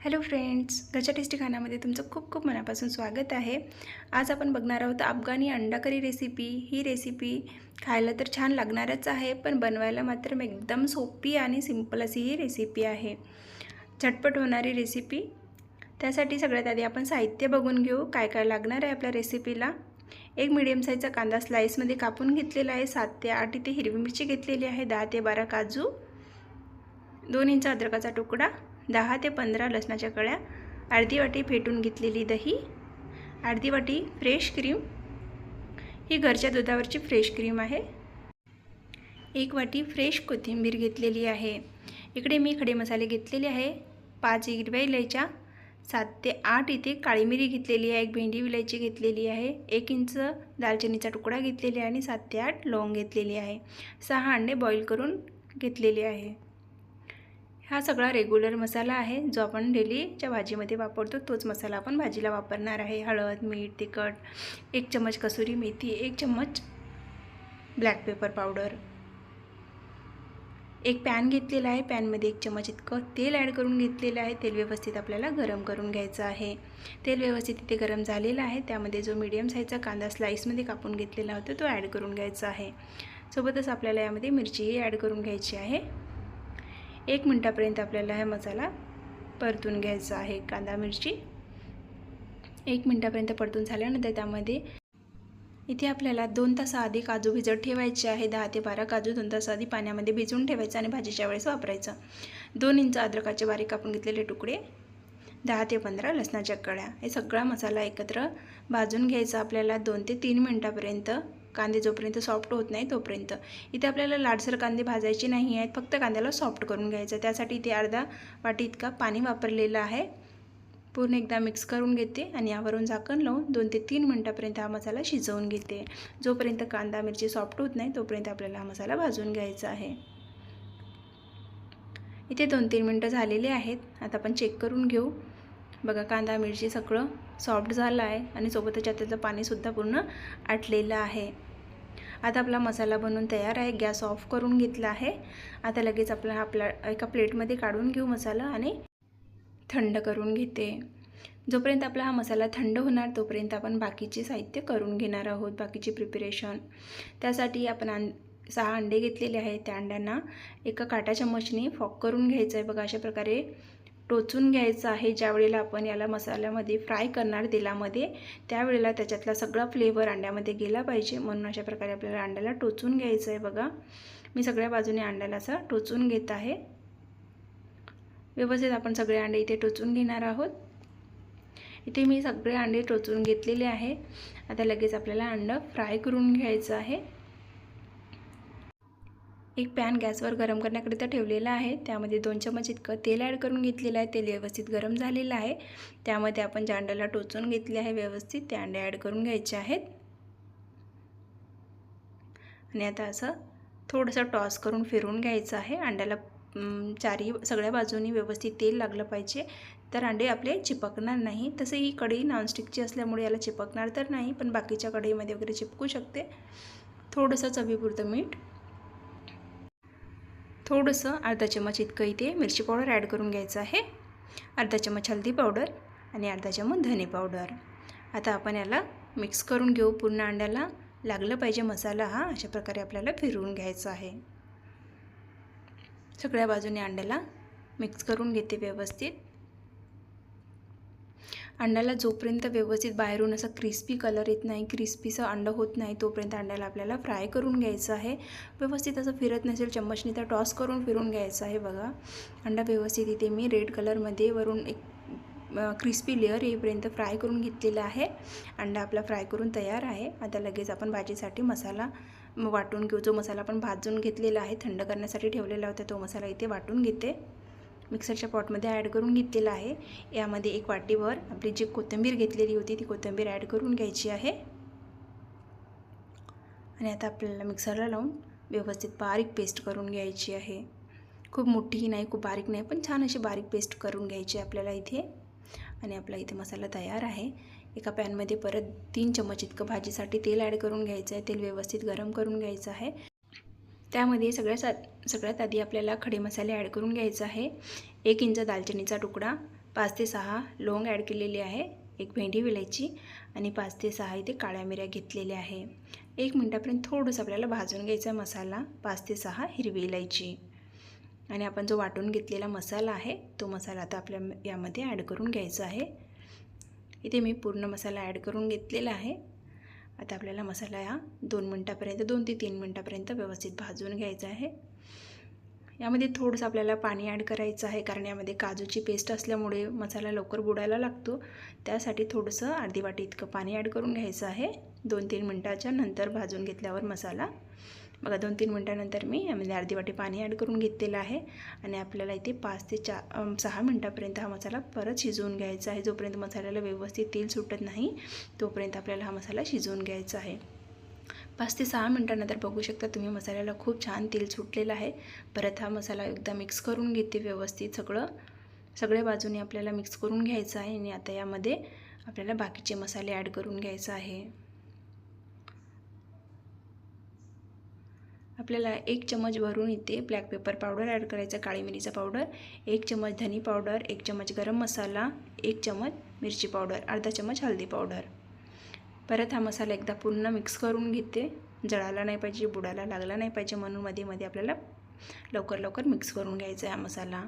Hello friends घरच्या tasty खाण्यामध्ये तुमचं खूप खूप मनापासून स्वागत आहे. आज आपण बघणार आहोत अफगाणी अंडा करी रेसिपी ही रेसिपी खायला तर छान लागणारच आहे पण बनवायला मात्र एकदम सोपी आणि सिंपल अशी ही रेसिपी आहे. झटपट होणारी रेसिपी त्यासाठी सगळ्यात आधी आपण साहित्य बघून घेऊ काय काय लागणार आहे आपल्या रेसिपीला एक मिडियम साईजचा कांदा स्लाईसमध्ये कापून घेतलेला आहे सात ते आठ इथे हिरवी मिरची घेतलेली आहे दहा ते बारा काजू दोन इंच अद्रकाचा तुकडा दहा ते पंधरा लसणाच्या कळ्या अर्धी वाटी फेटून घेतलेली दही अर्धी वाटी फ्रेश क्रीम. ही घरच्या दुधावरची फ्रेश क्रीम आहे. एक वाटी फ्रेश कोथिंबीर घेतलेली आहे. इकडे मी खडे मसाले घेतलेले आहे. पाच हिरव्या इलायच्या सात ते आठ इथे काळी मिरी घेतलेली आहे एक भेंडी विलायची घेतलेली आहे एक इंच दालचिनीचा तुकडा घेतलेली आहे आणि सात ते आठ लवंग घेतलेली आहे. सहा अंडे बॉईल करून घेतलेले आहे. हा सगळा रेग्युलर मसाला आहे जो आपण डेलीच्या भाजीमध्ये वापरतो तोच मसाला आपण भाजीला वापरणार आहे. हळद मीठ तिखट एक चम्मच कसुरी मेथी एक चम्मच ब्लॅक पेपर पावडर एक पॅन घेतलेला आहे. पॅनमध्ये एक चम्मच इतकं तेल ॲड करून घेतलेलं आहे. तेल व्यवस्थित आपल्याला गरम करून घ्यायचं आहे. तेल व्यवस्थित इथे गरम झालेलं आहे. त्यामध्ये जो मीडियम साईजचा कांदा स्लाईसमध्ये कापून घेतलेला होता तो ॲड करून घ्यायचा आहे. सोबतच आपल्याला यामध्ये मिरचीही ॲड करून घ्यायची आहे. एक मिनटापर्यंत आपल्याला हा मसाला परतून घ्यायचा आहे कांदा मिरची. एक मिनटापर्यंत परतून झाल्यानंतर त्यामध्ये इथे आपल्याला दोन तासाआधी काजू भिजत ठेवायचे आहे दहा ते बारा काजू दोन तासाआधी पाण्यामध्ये भिजवून ठेवायचं आणि भाजीच्या वेळेस वापरायचं. दोन इंच अद्रकाचे बारीक कापून घेतलेले तुकडे दहा ते पंधरा लसणाच्या कळ्या हे सगळा मसाला एकत्र भाजून घ्यायचा आपल्याला दोन ते तीन मिनटापर्यंत. कांदे जोपर्यंत सॉफ्ट होत नाही तोपर्यंत. इथे आपल्याला लाडसर कांदे भाजायचे नाही आहेत फक्त कांद्याला सॉफ्ट करून घ्यायचं. त्यासाठी इथे अर्धा वाटी इतका पाणी वापरलेलं आहे. पूर्ण एकदा मिक्स करून घेते आणि यावरून झाकण लावून दोन ते तीन मिनटापर्यंत हा मसाला शिजवून घेते. जोपर्यंत कांदा मिरची सॉफ्ट होत नाही तोपर्यंत आपल्याला हा मसाला भाजून घ्यायचा आहे. इथे दोन तीन मिनटं झालेले आहेत. आता आपण चेक करून घेऊ. बघा कांदा मिरची सगळं सॉफ्ट झालं आहे आणि सोबतच त्याचं पाणीसुद्धा पूर्ण आटलेलं आहे. आता आपला मसाला बनवून तयार आहे. गॅस ऑफ करून घेतला आहे. आता लगेच आपला आपला एका प्लेटमध्ये काढून घेऊ मसाला आणि थंड करून घेते. जोपर्यंत आपला हा मसाला थंड होणार तोपर्यंत आपण बाकीचे साहित्य करून घेणार आहोत बाकीची प्रिपरेशन त्यासाठी आपण अं सहा अंडे घेतलेले आहेत. त्या अंड्यांना एका काटा चम्मचने फॉक करून घ्यायचं आहे. बघा अशा प्रकारे टोचून घ्यायचं आहे ज्या वेळेला आपण याला मसाल्यामध्ये फ्राय करणार तेलामध्ये त्यावेळेला त्याच्यातला सगळा फ्लेवर अंड्यामध्ये गेला पाहिजे. म्हणून अशा प्रकारे आपल्याला अंड्याला टोचून घ्यायचं आहे बघा. मी सगळ्या बाजूने अंड्याला असं टोचून घेत आहे. व्यवस्थित आपण सगळे अंडे इथे टोचून घेणार आहोत. इथे मी सगळे अंडे टोचून घेतलेले आहे. आता लगेच आपल्याला अंडं फ्राय करून घ्यायचं आहे. एक पॅन गॅसवर गरम करण्याकरिता ठेवलेला आहे. त्यामध्ये दोन चमच इतकं तेल ॲड करून घेतलेलं आहे. तेल व्यवस्थित गरम झालेलं आहे. त्यामध्ये आपण ज्या अंड्याला टोचून घेतले आहे व्यवस्थित. ते अंडे ॲड करून घ्यायचे आहेत. आणि आता असं थोडंसं टॉस करून फिरून घ्यायचं आहे. अंड्याला चारी सगळ्या बाजूनी व्यवस्थित तेल लागलं पाहिजे. तर अंडे आपले चिपकणार नाही. तसे ही कढई नॉनस्टिकची असल्यामुळे याला चिपकणार तर नाही पण बाकीच्या कढईमध्ये वगैरे चिपकू शकते. थोडंसं चवीपुरतं मीठ थोडंसं अर्धा चम्मच इतकं इथे मिरची पावडर ॲड करून घ्यायचं आहे. अर्धा चम्मच हल्दी पावडर आणि अर्धा चम्मच धने पावडर. आता आपण याला मिक्स करून घेऊ. पूर्ण अंड्याला लागलं पाहिजे मसाला हा अशा प्रकारे आपल्याला फिरवून घ्यायचा आहे. सगळ्या बाजूने अंड्याला मिक्स करून घेते व्यवस्थित. अंड्याला जोपर्यंत व्यवस्थित बाहेरून असं क्रिस्पी कलर येत नाही क्रिस्पीचं अंडं होत नाही तोपर्यंत अंड्याला आपल्याला फ्राय करून घ्यायचं आहे. व्यवस्थित असं फिरत नसेल चम्मचने तर टॉस करून फिरून घ्यायचं आहे बघा. अंडा व्यवस्थित इथे मी रेड कलरमध्ये वरून एक क्रिस्पी लेअर येईपर्यंत फ्राय करून घेतलेला आहे. अंडा आपला फ्राय करून तयार आहे. आता लगेच आपण भाजीसाठी मसाला वाटून घेऊ. जो मसाला आपण भाजून घेतलेला आहे थंड करण्यासाठी ठेवलेला होता तो मसाला इथे वाटून घेते. मिक्सरच्या पॉटमध्ये ॲड करून घेतलेला आहे. यामध्ये एक वाटीवर आपली जी कोथिंबीर घेतलेली होती ती कोथिंबीर ॲड करून घ्यायची आहे. आणि आता आपल्याला मिक्सरला लावून व्यवस्थित बारीक पेस्ट करून घ्यायची आहे. खूप मोठीही नाही खूप बारीक नाही पण छान अशी बारीक पेस्ट करून घ्यायची आपल्याला इथे. आणि आपला इथे मसाला तयार आहे. एका पॅनमध्ये परत तीन चमच इतकं भाजीसाठी तेल ॲड करून घ्यायचं आहे. तेल व्यवस्थित गरम करून घ्यायचं आहे. त्यामध्ये सगळ्यात सगळ्यात आधी आपल्याला खडे मसाले ॲड करून घ्यायचा आहे. एक इंच दालचिनीचा तुकडा पाच ते सहा लोंग ॲड केलेली आहे एक भेंडी विलायची आणि पाच ते सहा इथे काळ्या मिऱ्या घेतलेल्या आहे. एक मिनटापर्यंत थोडंसं आपल्याला भाजून घ्यायचा मसाला पाच ते सहा हिरवी इलायची. आणि आपण जो वाटून घेतलेला मसाला आहे तो मसाला आता आपल्या यामध्ये ॲड करून घ्यायचा आहे. इथे मी पूर्ण मसाला ॲड करून घेतलेला आहे. आता आपल्याला मसाला हा दोन मिनटापर्यंत दोन ते तीन मिनटापर्यंत व्यवस्थित भाजून घ्यायचा आहे. यामध्ये थोडंसं आपल्याला पाणी ॲड करायचं आहे कारण यामध्ये काजूची पेस्ट असल्यामुळे मसाला लवकर बुडायला लागतो. त्यासाठी थोडंसं अर्धी वाटी इतकं पाणी ॲड करून घ्यायचं आहे. दोन तीन मिनटाच्या नंतर भाजून घेतल्यावर मसाला बघा दोन तीन मिनटानंतर मी म्हणजे अर्धी वाटी पाणी ॲड करून घेतलेलं आहे आणि आपल्याला इथे पाच ते चा सहा मिनटापर्यंत हा मसाला परत शिजवून घ्यायचा आहे. जोपर्यंत मसाल्याला व्यवस्थित तेल सुटत नाही तोपर्यंत आपल्याला हा मसाला शिजवून घ्यायचा आहे. पाच ते सहा मिनटानंतर बघू शकता तुम्ही मसाल्याला खूप छान तेल सुटलेलं आहे. परत हा मसाला एकदा मिक्स करून घेते व्यवस्थित सगळं. सगळ्या बाजूने आपल्याला मिक्स करून घ्यायचं आहे आणि आता यामध्ये आपल्याला बाकीचे मसाले ॲड करून घ्यायचं आहे. आपल्याला एक चमच भरून इथे ब्लॅक पेपर पावडर ॲड करायचं काळी मिरीचा पावडर एक चमच धनी पावडर एक चमच गरम मसाला एक चमच मिरची पावडर अर्धा चमच हळदी पावडर परत हा मसाला एकदा पूर्ण मिक्स करून घेते. जळाला नाही पाहिजे बुडाला लागला नाही पाहिजे म्हणून मध्ये मध्ये आपल्याला लवकर लवकर मिक्स करून घ्यायचा आहे हा मसाला.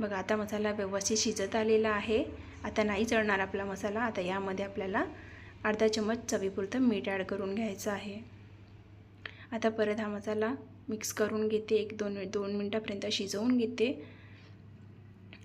बघा आता मसाला व्यवस्थित शिजत आलेला आहे. आता नाही जळणार आपला मसाला. आता यामध्ये आपल्याला अर्धा चमच चवीपुरतं मीठ ॲड करून घ्यायचं आहे. आता परत हा मसाला मिक्स करून घेते. एक दोन दोन मिनटापर्यंत शिजवून घेते.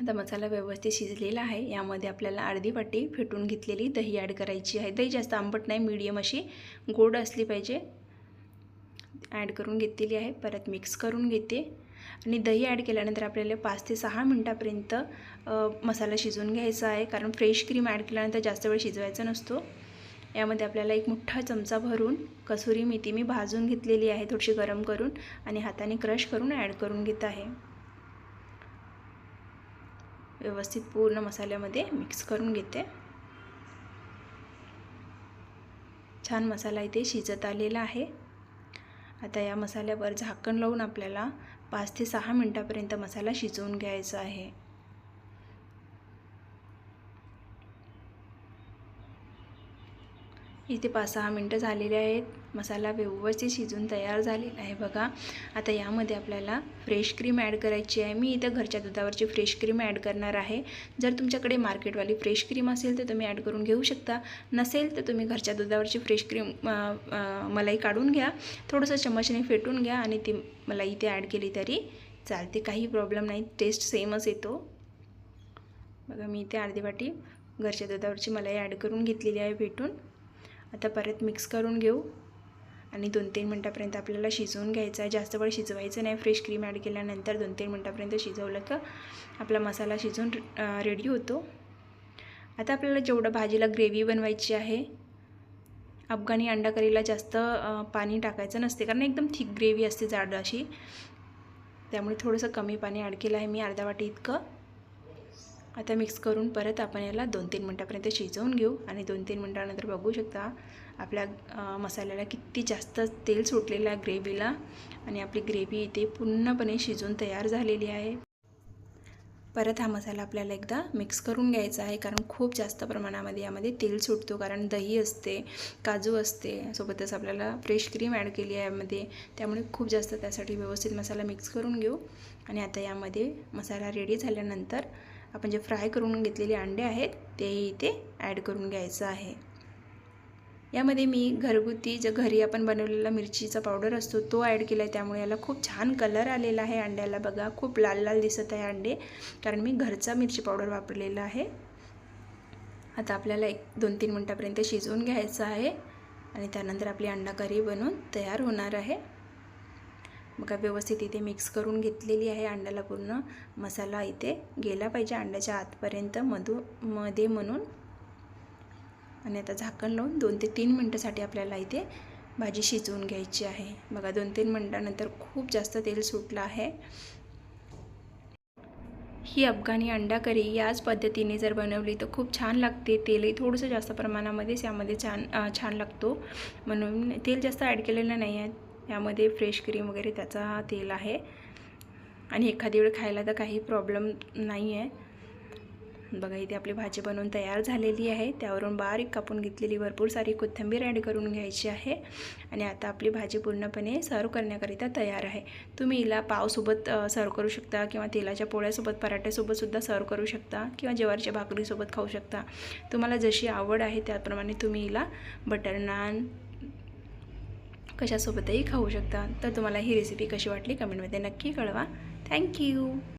आता मसाला व्यवस्थित शिजलेला आहे. यामध्ये आपल्याला अर्धी वाटी फेटून घेतलेली दही ॲड करायची आहे. दही जास्त आंबट नाही मीडियम अशी. गोड असली पाहिजे. ॲड करून घेतलेली आहे. परत मिक्स करून घेते. आणि दही ॲड केल्यानंतर आपल्याला पाच ते सहा मिनटापर्यंत मसाला शिजवून घ्यायचा आहे. कारण फ्रेश क्रीम ॲड केल्यानंतर जास्त वेळ शिजवायचा नसतो. यामध्ये आपल्याला एक मोठा चमचा भरून कसुरी मेथी मी भाजून घेतलेली आहे थोडीशी गरम करून आणि हाताने क्रश करून ॲड करून घेत आहे. व्यवस्थित पूर्ण मसाल्यामध्ये मिक्स करून घेते. छान मसाला इथे शिजत आलेला आहे. आता या मसाल्यावर झाकण लावून आपल्याला पाच ते सहा मिनटापर्यंत मसाला शिजवून घ्यायचा आहे. इथे पाच सहा मिनटं झालेले आहेत. मसाला व्यवस्थित शिजून तयार झालेला आहे बघा. आता यामध्ये आपल्याला फ्रेश क्रीम ॲड करायची आहे. मी इथं घरच्या दुधावरची फ्रेश क्रीम ॲड करणार आहे. जर तुमच्याकडे मार्केटवाली फ्रेश क्रीम असेल तर तुम्ही ॲड करून घेऊ शकता. नसेल तर तुम्ही घरच्या दुधावरची फ्रेश क्रीम मलाई काढून घ्या. थोडंसं चमचने फेटून घ्या आणि ती मलाई इथे ॲड केली तरी चालते. काही प्रॉब्लेम नाही. टेस्ट सेमच येतो. बघा मी इथे अर्धी वाटी घरच्या दुधावरची मलाई ॲड करून घेतलेली आहे भेटून. आता परत मिक्स करून घेऊ. आणि दोन तीन मिनटापर्यंत आपल्याला शिजवून घ्यायचं आहे. जास्त वेळ शिजवायचं नाही. फ्रेश क्रीम ॲड केल्यानंतर दोन तीन मिनटापर्यंत शिजवलं का आपला मसाला शिजवून रेडी होतो. आता आपल्याला जेवढं भाजीला ग्रेव्ही बनवायची आहे अफगाणी अंडा करीला जास्त पाणी टाकायचं नसते. कारण एकदम थिक ग्रेव्ही असते जाड अशी. त्यामुळे थोडंसं कमी पाणी ॲड केलं आहे मी. अर्धा वाटी इतकं. आता मिक्स करून परत आपण याला दोन तीन मिनटापर्यंत शिजवून घेऊ आणि दोन तीन मिनटानंतर बघू शकता आपल्या मसाल्याला किती जास्त तेल सुटलेलं आहे ग्रेव्हीला आणि आपली ग्रेव्ही इथे पूर्णपणे शिजून तयार झालेली आहे. परत हा मसाला आपल्याला एकदा मिक्स करून घ्यायचा आहे कारण खूप जास्त प्रमाणामध्ये यामध्ये तेल सुटतो कारण दही असते काजू असते सोबतच आपल्याला फ्रेश क्रीम ॲड केली आहे यामध्ये. त्यामुळे खूप जास्त त्यासाठी व्यवस्थित मसाला मिक्स करून घेऊ आणि आता यामध्ये मसाला रेडी झाल्यानंतर आपण जे फ्राय करून घेतलेले अंडे आहेत तेही इथे ॲड करून घ्यायचं आहे. यामध्ये मी घरगुती जे घरी आपण बनवलेला मिरचीचा पावडर असतो तो ॲड केला आहे त्यामुळे याला खूप छान कलर आलेला आहे अंड्याला. बघा खूप लाल लाल दिसत आहे अंडे. कारण मी घरचा मिरची पावडर वापरलेला आहे. आता आपल्याला एक दोन तीन मिनटापर्यंत शिजवून घ्यायचं आहे. आणि त्यानंतर आपली अंडा करी बनवून तयार होणार आहे. बघा व्यवस्थित इथे मिक्स करून घेतलेली आहे अंड्याला पूर्ण. मसाला इथे गेला पाहिजे अंड्याच्या आतपर्यंत मधू मध्ये म्हणून. आणि आता झाकण लावून दोन ते तीन मिनटासाठी आपल्याला इथे भाजी शिजवून घ्यायची आहे. बघा दोन तीन मिनटानंतर खूप जास्त तेल सुटलं आहे. ही अफगाणी अंडा करी याच पद्धतीने जर बनवली तर खूप छान लागते. तेलही थोडंसं जास्त प्रमाणामध्येच यामध्ये छान छान लागतो. म्हणून तेल जास्त ॲड केलेलं नाही आहे. यामध्ये फ्रेश क्रीम वगैरे त्याचा तेल आहे. आणि एखादी वेळ खायला तर काही प्रॉब्लेम नाही आहे. बघा इथे आपली भाजी बनवून तयार झालेली आहे. त्यावरून बारीक कापून घेतलेली भरपूर सारी कोथिंबीर ॲड करून घ्यायची आहे. आणि आता आपली भाजी पूर्णपणे सर्व करण्याकरिता तयार आहे. तुम्ही हिला पावसोबत सर्व करू शकता किंवा तेलाच्या पोळ्यासोबत पराठ्यासोबतसुद्धा सर्व करू शकता किंवा ज्वारीच्या भाकरीसोबत खाऊ शकता. तुम्हाला जशी आवड आहे त्याप्रमाणे तुम्ही हिला बटर नान कशासोबतही खाऊ शकता. तर तुम्हाला ही रेसिपी कशी वाटली कमेंटमध्ये नक्की कळवा. थँक्यू